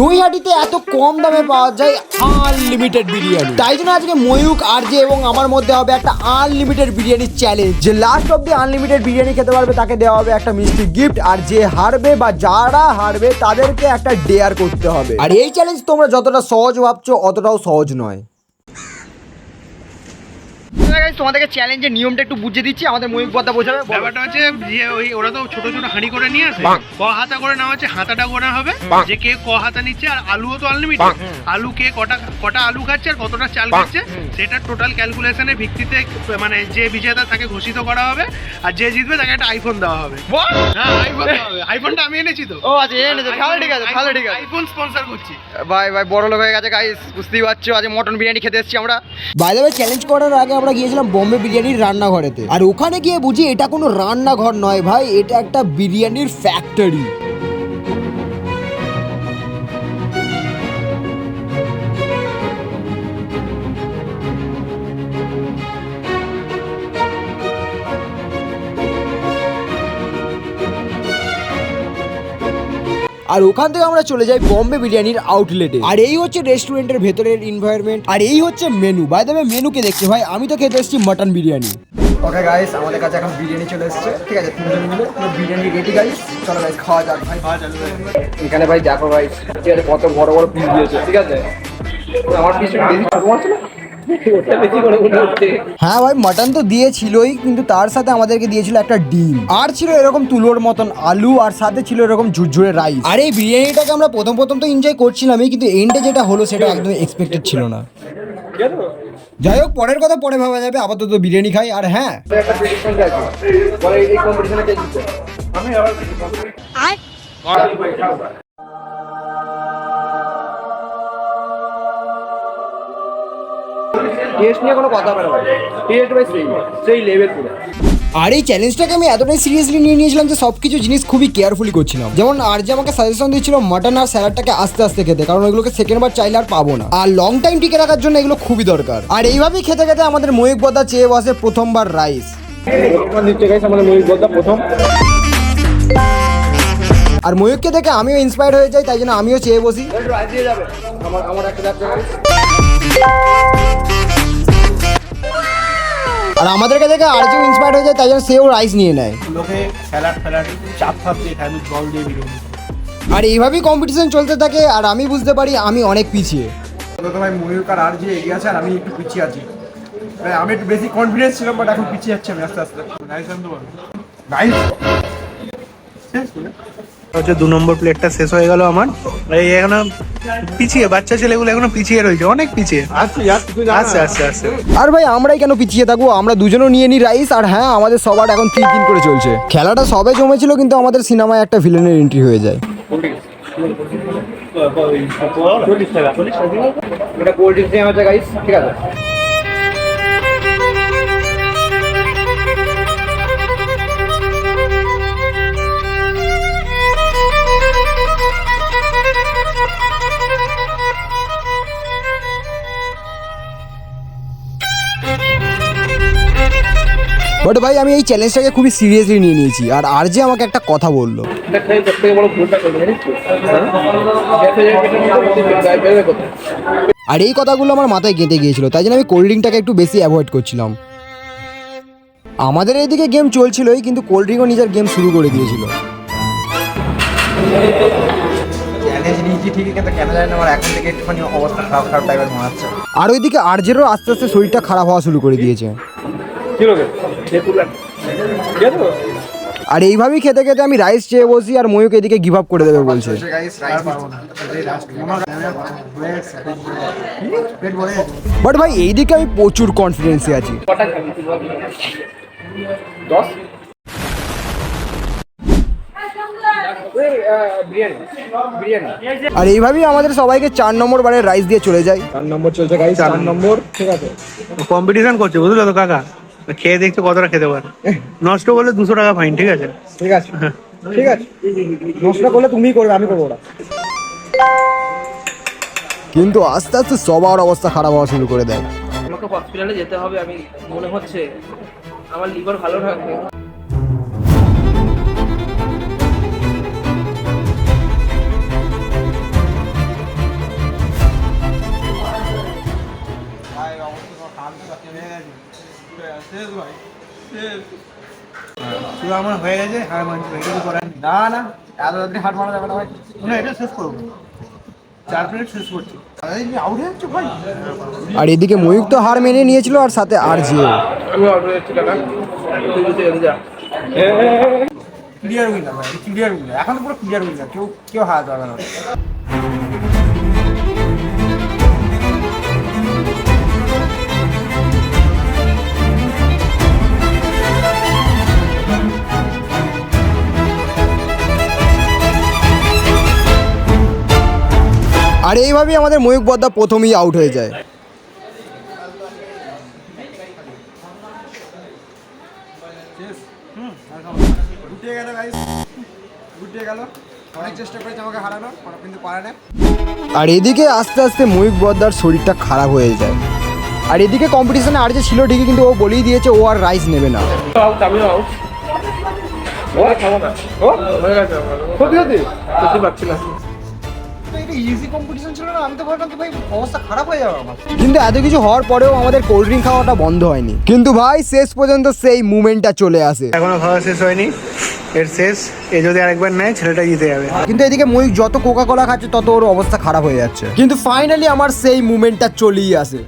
নৈহাটিতে এত কম দামে পাওয়া যায় আনলিমিটেড বিরিয়ানি। তাই জন্য আজকে ময়ূক আর যে এবং আমার মধ্যে হবে একটা আনলিমিটেড বিরিয়ানি চ্যালেঞ্জ যে last of the unlimited biryani খেতে পারবে, তাকে দেওয়া হবে একটা মিষ্টি গিফট আর যে হারবে বা যারা হারবে, তাদেরকে একটা ডেয়ার করতে হবে। আর এই চ্যালেঞ্জ তোমরা যতটা সহজ ভাবছ, অতটাও সহজ নয়। তোমাদেরকে চ্যালেঞ্জের নিয়মটা একটু বুঝিয়ে দিচ্ছি আমাদের ময়ূক বোঝাবে। ব্যাপারটা হচ্ছে যে ওই ওরা তো ছোট ছোট হাঁড়ি করে নিয়ে আসে। ক হাতা করে নেওয়া হচ্ছে হাতাটা গোনা হবে। যে কে ক হাতা নিচ্ছে আর আলুও তো আনলিমিটেড আলু কে কটা কটা আলু খাচ্ছে আর কতটা চাল খাচ্ছে সেটা টোটাল ক্যালকুলেশনের ভিত্তিতে মানে যে বিজেতা তাকে ঘোষিত করা হবে আর যে জিতবে তাকে একটা আইফোন দেওয়া হবে। হ্যাঁ আইফোন দেওয়া হবে। আইফোনটা আমি এনেছি তো। ও আচ্ছা এনেছে। তাহলে ঠিক আছে তাহলে ঠিক আছে। আইফোন স্পন্সর করছি। ভাই ভাই বড় লোক হয়ে গেছে গাইস বুঝতেই পারছ আজ মটন বিরিয়ানি খেতে এসেছি আমরা। বাই দ্য চ্যালেঞ্জ করার আগে আমরা গিয়েছিলাম বোম্বে বিরিয়ানির রান্নাঘরেতে। আর ওখানে গিয়ে বুঝি এটা কোনো রান্নাঘর নয় ভাই, এটা একটা বিরিয়ানির ফ্যাক্টরি আর ওখান থেকে আমরা চলে যাই বম্বে বিরিয়ানির আউটলেটে আর এই হচ্ছে রেস্টুরেন্টের ভেতরের এনভায়রনমেন্ট আর এই হচ্ছে মেনু বাই দেবে মেনুকে দেখছি ভাই আমি তো খেতে এসেছি মাটন বিরিয়ানি। ওকে গাইস আমাদের কাছে এখন বিরিয়ানি চলে এসেছে। ঠিক আছে তিনজন মিলে বিরিয়ানি রেডি গাইস চলো গাইস খাওয়া যাক। ভাই খাওয়া যাক। এখানে ভাই দেখো ভাই ঠিক আছে কত বড় বড় পিস দিয়েছে ঠিক আছে? আমার পিস বেশি ছোট মাছ না হ্যাঁ ভাই মাটন তো দিয়েছিলই কিন্তু তার সাথে আমাদেরকে দিয়েছিল একটা ডিম। আর ছিল এরকম তুলোর মতন আলু আর সাথে ছিল এরকম ঝুরঝুরে রাইস আর এই বিরিয়ানিটাকে আমরা প্রথম প্রথম তো এনজয় করছিলামই কিন্তু এন্ডে যেটা হলো সেটা একদম এক্সপেক্টেড ছিল না। যাই হোক পরের কথা পরে ভাবা যাবে আপাতত বিরিয়ানি খাই আর হ্যাঁ। একটা টেস্ট নিয়ে কোনো কথা হবে না টেস্ট ভাই সেই সেই লেভেল পুরো। আর এই চ্যালেঞ্জটাকে আমি এতটাই সিরিয়াসলি নিয়ে নিয়েছিলাম যে সব কিছু জিনিস খুবই কেয়ারফুলি করছিলাম। যেমন আর যে আমাকে সাজেশন দিচ্ছিল মাটন আর স্যালাডটাকে আস্তে আস্তে খেতে কারণ ওইগুলোকে সেকেন্ড বার চাইলে আর পাবো না। আর লং টাইম টিকে রাখার জন্য এগুলো খুবই দরকার। আর এইভাবেই খেতে খেতে আমাদের ময়ূক বদা চেয়ে বসে প্রথমবার রাইস আমাদের বলতা প্রথম আর ময়ূককে দেখে আমিও ইন্সপায়ার হয়ে যাই তাই জন্য আমিও চেয়ে বসি। আমার আমার একটা আর আমাদেরকে দেখে আর কেউ ইন্সপায়ার হয়ে যায় তাই জন্য সেও রাইস নিয়ে নেয়। লোকে স্যালাড ফ্যালাড চাপ ফাপ দিয়ে খায় আমি জল দিয়ে বিরিয়ানি আর এইভাবেই কম্পিটিশন চলতে থাকে আর আমি বুঝতে পারি আমি অনেক পিছিয়ে। তো ভাই ময়ূর আর আর যে এগিয়ে আছে আর আমি একটু পিছিয়ে আছি। আমি একটু বেশি কনফিডেন্স ছিলাম বাট এখন পিছিয়ে যাচ্ছি আমি আস্তে আস্তে। রাইস আনতে পারব নাইস হচ্ছে দু নম্বর প্লেটটা শেষ হয়ে গেল আমার। এই এখনও পিছিয়ে বাচ্চা ছেলেগুলো এখনও পিছিয়ে রয়েছে অনেক পিছিয়ে। আসছি আসছি তুই আস্তে আস্তে আস্তে আর ভাই আমরাই কেন পিছিয়ে থাকব? আমরা দুজনও নিয়ে নিই রাইস আর হ্যাঁ আমাদের সবার এখন তিন তিন করে চলছে। খেলাটা সবে জমেছিল কিন্তু আমাদের সিনেমায় একটা ভিলেনের এন্ট্রি হয়ে যায়। এটা কোল্ড ড্রিঙ্কস হচ্ছে গাইস ঠিক আছে? বাট ভাই আমি এই চ্যালেঞ্জটাকে খুবই সিরিয়াসলি নিয়ে নিয়েছি। আর আর যে আমাকে একটা কথা বলল। আর এই কথাগুলো আমার মাথায় গেঁথে গিয়েছিল তাই জন্য আমি কোল্ড ড্রিঙ্কটাকে একটু বেশি অ্যাভয়েড করছিলাম। আমাদের এইদিকে গেম চলছিলই কিন্তু কোল্ড ড্রিঙ্কও নিজের গেম শুরু করে দিয়েছিল। আর ওইদিকে আরজেরও আস্তে আস্তে শরীরটা খারাপ হওয়া শুরু করে দিয়েছে। আর এইভাবেই খেতে খেতে আমি রাইস চেয়ে বসি আর ময়ূক এদিকে গিভ আপ করে দেবে বলছে। বাট ভাই এইদিকে আমি প্রচুর কনফিডেন্সে আছি। আর এইভাবেই আমাদের সবাইকে চার নম্বর বারের রাইস দিয়ে চলে যায়। চার নম্বর চলছে গাইস চার নম্বর। ঠিক আছে। কম্পিটিশন করছে বুঝলো তো কাকা? খেয়ে দেখতে কতটা খেতে পারে? নষ্ট করলে দুশো টাকা ফাইন ঠিক আছে? ঠিক আছে। ঠিক আছে। নষ্ট করলে তুমিই করবে আমি করব ওটা কিন্তু আস্তে আস্তে সবার অবস্থা খারাপ হওয়া শুরু করে দেয়। আমাকে হসপিটালে যেতে হবে আমি মনে হচ্ছে আমার লিভার ভালো থাকবে। শুধু আমার হয়ে গেছে হার মানছি ভাই কিছু করার নেই না না এত তাড়াতাড়ি হাট মারা যাবে না ভাই। না এটা শেষ করব। চার মিনিট শেষ করছি। আউট যাচ্ছে ভাই। আর এদিকে ময়ূক তো হার মেনে নিয়েছিল আর সাথে আর জিও। ক্লিয়ার উইনার ভাই ক্লিয়ার উইনার এখন পুরো ক্লিয়ার উইনার কেউ কেউ হারাতে পারবে না। আর এইভাবেই আমাদের ময়ূক বদ্দা প্রথমেই আউট হয়ে যায়। গুটিয়ে গেল গাইস গুটিয়ে গেল। অনেক চেষ্টা করেছে আমাকে হারানো কিন্তু পারে না। আর এদিকে আস্তে আস্তে ময়ূক বদ্দার শরীরটা খারাপ হয়ে যায়। আর এদিকে কম্পিটিশনে আর যে ছিল ঠিকই কিন্তু ও বলেই দিয়েছে ও আর রাইস নেবে না। হয়ে সত্যি সত্যি পাচ্ছি না। এটা ইজি কম্পিটিশন ছিল না? আমি তো ভাবলাম কি ভাই অবস্থা খারাপ হয়ে যাবে আমার। কিন্তু এত কিছু হওয়ার পরেও আমাদের কোল্ড ড্রিঙ্ক খাওয়াটা বন্ধ হয়নি। কিন্তু ভাই শেষ পর্যন্ত সেই মুভমেন্টটা চলে আসে। এখনও খাওয়া শেষ হয়নি। এর শেষ। এ যদি আরেকবার নেয় ছেলেটা জিতে যাবে। কিন্তু এদিকে ময়ূক যত কোকা কোলা খাচ্ছে তত ওর অবস্থা খারাপ হয়ে যাচ্ছে। কিন্তু ফাইনালি আমার সেই মুভমেন্টটা চলেই আসে।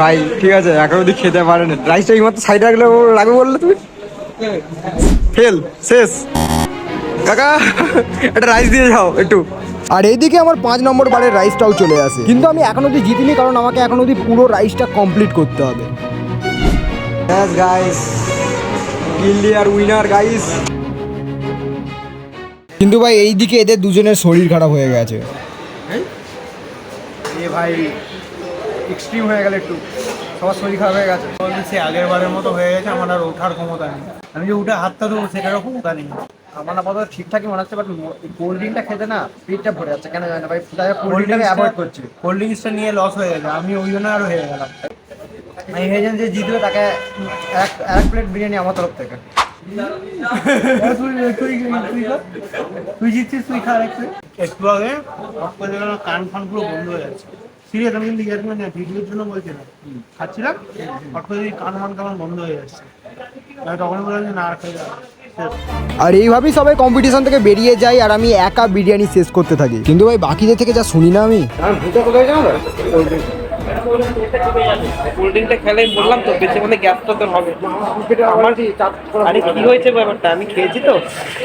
ভাই ঠিক আছে এখন অব্দি খেতে পারেন রাইসটা এই মাত্র সাইডে রাখলে লাগবে বললে তুমি? ফেল শেষ। কাকা একটা রাইস দিয়ে যাও একটু। আর এইদিকে আমার পাঁচ নম্বর বারের রাইসটাও চলে আসে। কিন্তু আমি এখন অব্দি জিতিনি কারণ আমাকে এখন অব্দি পুরো রাইসটা কমপ্লিট করতে হবে। ব্যাস গাইস আর উইনার গাইস কিন্তু ভাই এইদিকে এদের দুজনের শরীর খারাপ হয়ে গেছে। এ ভাই এক্সট্রিম হয়ে গেল একটু। সবার শরীর খারাপ হয়ে গেছে। সে আগের বারের মতো হয়ে গেছে আমার আর ওঠার ক্ষমতা নেই। আমি যে উঠে হাতটা দেবো সেটারও ক্ষমতা নেই। আমার আপাতত ঠিকঠাকই মনে হচ্ছে বাট কোল্ড ড্রিঙ্কটা খেতে না পেটটা ভরে যাচ্ছে। কেন জানি না ভাই কোল্ড ড্রিঙ্কটাকে অ্যাভয়েড করছি। কোল্ড ড্রিঙ্কসটা নিয়ে লস হয়ে গেছে। আমি ওই জন্য আরও হয়ে গেলাম। আমি ভেবেছিলাম যে জিতবে তাকে এক এক প্লেট বিরিয়ানি আমার তরফ থেকে। তুই জিতছিস তুই খা একটু আগে কান ফান পুরো বন্ধ হয়ে যাচ্ছে। সিরিয়াস আমি কিন্তু ইয়ার মানে ভিডিওর জন্য বলছি না খাচ্ছিলাম করে কান ফান কেমন বন্ধ হয়ে যাচ্ছে। তখন বললাম যে না আর খাই যাবে আর এইভাবেই সবাই কম্পিটিশন থেকে বেরিয়ে যায় আর আমি একা বিরিয়ানি শেষ করতে থাকি। কিন্তু ভাই বাকিদের থেকে যা শুনি না আমি। বললাম তো মানে গ্যাস তো হবে। আমার আরে কি হয়েছে ব্যাপারটা? আমি খেয়েছি তো।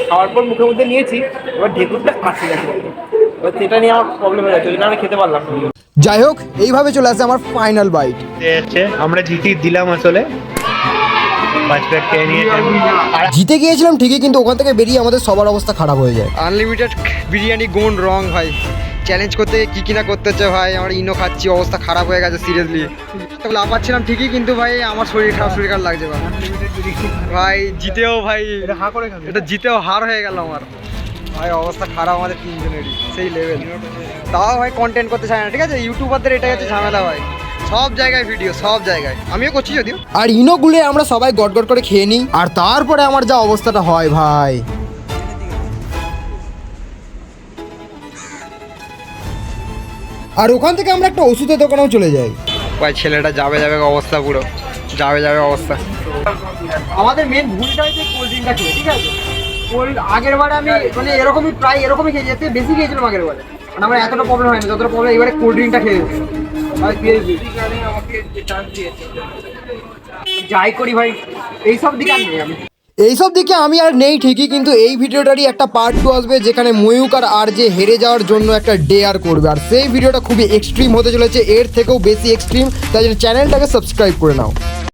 খাওয়ার পর মুখের মধ্যে নিয়েছি এবার ঢেকুরটা আটকে গেছে। এবার সেটা নিয়ে আমার প্রবলেম হয়ে গেছে ওই জন্য আমি খেতে পারলাম যাই হোক এইভাবে চলে আসে আমার ফাইনাল বাইট আমরা জিতি দিলাম আসলে। জিতে গিয়েছিলাম ঠিকই কিন্তু ওখান থেকে বেরিয়ে আমাদের সবার অবস্থা খারাপ হয়ে যায়। আনলিমিটেড বিরিয়ানি গুণ রং ভাই। চ্যালেঞ্জ করতে কি কিনা করতে হচ্ছে ভাই আমরা ইনো খাচ্ছি অবস্থা খারাপ হয়ে গেছে সিরিয়াসলি তাহলে পাচ্ছিলাম ঠিকই কিন্তু ভাই আমার শরীর খারাপ শরীর খারাপ লাগছে ভাই। ভাই জিতেও ভাই। এটা হা করে খাবি। এটা জিতেও হার হয়ে গেল আমার। ভাই অবস্থা খারাপ আমাদের তিনজনেরই সেই লেভেল তাও ভাই কন্টেন্ট করতে চায় না ঠিক আছে? ইউটিউবারদের এটা হচ্ছে ঝামেলা ভাই। সব জায়গায় ভিডিও সব জায়গায়। আমিও করছি যদিও। আর ইনো গুলে আমরা সবাই গট গট করে খেয়ে নিই। আর তারপরে আমার যা অবস্থাটা হয় ভাই। আর ওখান থেকে আমরা একটা ওষুধের দোকানেও চলে যাই। ভাই ছেলেটা যাবে যাবে অবস্থা পুরো। যাবে যাবে অবস্থা। আমাদের মেন ভুলটা হচ্ছে কোল্ড ড্রিঙ্কটা ঠিক আছে? কোল্ড আগের বারে আমি মানে এরকমই প্রায় এরকমই খেয়ে যেতে বেশি খেয়েছিলাম আগের বারে। মানে আমার এতটা প্রবলেম হয়নি, যতটা প্রবলেম এবারে কোল্ড ড্রিঙ্কটা খেয়ে যাই করি ভাই, এইসব দিকে আমি আমি। এইসব দিকে আমি আর নেই ঠিকই, কিন্তু এই ভিডিওটারই একটা পার্ট টু আসবে, যেখানে ময়ূক আর আর যে হেরে যাওয়ার জন্য একটা ডেয়ার করবে। আর সেই ভিডিওটা খুবই এক্সট্রিম হতে চলেছে, এর থেকেও বেশি এক্সট্রিম তাই জন্য চ্যানেলটাকে সাবস্ক্রাইব করে নাও।